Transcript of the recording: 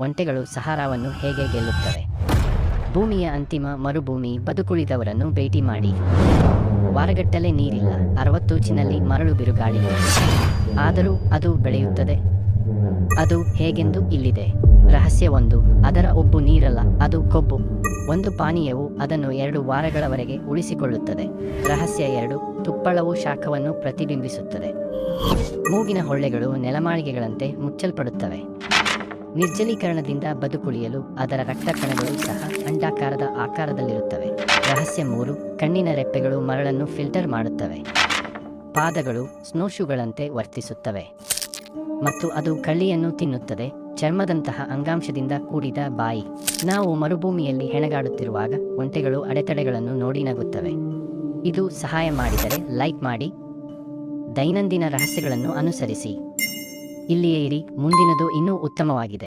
ಒಂಟೆಗಳು ಸಹಾರಾವನ್ನು ಹೇಗೆ ಗೆಲ್ಲುತ್ತವೆ? ಭೂಮಿಯ ಅಂತಿಮ ಮರುಭೂಮಿ ಬದುಕುಳಿದವರನ್ನು ಭೇಟಿ ಮಾಡಿ. ವಾರಗಟ್ಟಲೆ ನೀರಿಲ್ಲ, ಅರವತ್ತು ಚಿನಲ್ಲಿ ಮರಳು ಬಿರುಗಾಳಿ. ಆದರೂ ಅದು ಬೆಳೆಯುತ್ತದೆ. ಅದು ಹೇಗೆಂದು ಇಲ್ಲಿದೆ. ರಹಸ್ಯ ಒಂದು ಅದರ ಒಬ್ಬು ನೀರಲ್ಲ, ಅದು ಕೊಬ್ಬು. ಒಂದು ಪಾನೀಯವು ಅದನ್ನು ಎರಡು ವಾರಗಳವರೆಗೆ ಉಳಿಸಿಕೊಳ್ಳುತ್ತದೆ. ರಹಸ್ಯ ಎರಡು, ತುಪ್ಪಳವು ಶಾಖವನ್ನು ಪ್ರತಿಬಿಂಬಿಸುತ್ತದೆ. ಮೂಗಿನ ಹೊಳ್ಳೆಗಳು ನೆಲಮಾಳಿಗೆಗಳಂತೆ ಮುಚ್ಚಲ್ಪಡುತ್ತವೆ. ನಿರ್ಜಲೀಕರಣದಿಂದ ಬದುಕುಳಿಯಲು ಅದರ ರಕ್ತ ಕಣಗಳು ಸಹ ಅಂಡಾಕಾರದ ಆಕಾರದಲ್ಲಿರುತ್ತವೆ. ರಹಸ್ಯ ಮೂರು, ಕಣ್ಣಿನ ರೆಪ್ಪೆಗಳು ಮರಳನ್ನು ಫಿಲ್ಟರ್ ಮಾಡುತ್ತವೆ. ಪಾದಗಳು ಸ್ನೋಶುಗಳಂತೆ ವರ್ತಿಸುತ್ತವೆ. ಮತ್ತು ಅದು ಕಳ್ಳಿಯನ್ನು ತಿನ್ನುತ್ತದೆ, ಚರ್ಮದಂತಹ ಅಂಗಾಂಶದಿಂದ ಕೂಡಿದ ಬಾಯಿ. ನಾವು ಮರುಭೂಮಿಯಲ್ಲಿ ಹೆಣಗಾಡುತ್ತಿರುವಾಗ ಒಂಟೆಗಳು ಅಡೆತಡೆಗಳನ್ನು ನೋಡಿ ನಗುತ್ತವೆ. ಇದು ಸಹಾಯ ಮಾಡಿದರೆ ಲೈಕ್ ಮಾಡಿ, ದೈನಂದಿನ ರಹಸ್ಯಗಳನ್ನು ಅನುಸರಿಸಿ. ಇಲ್ಲಿಯೇ ಇರಿ ಮುಂದಿನದು ಇನ್ನೂ ಉತ್ತಮವಾಗಿದೆ.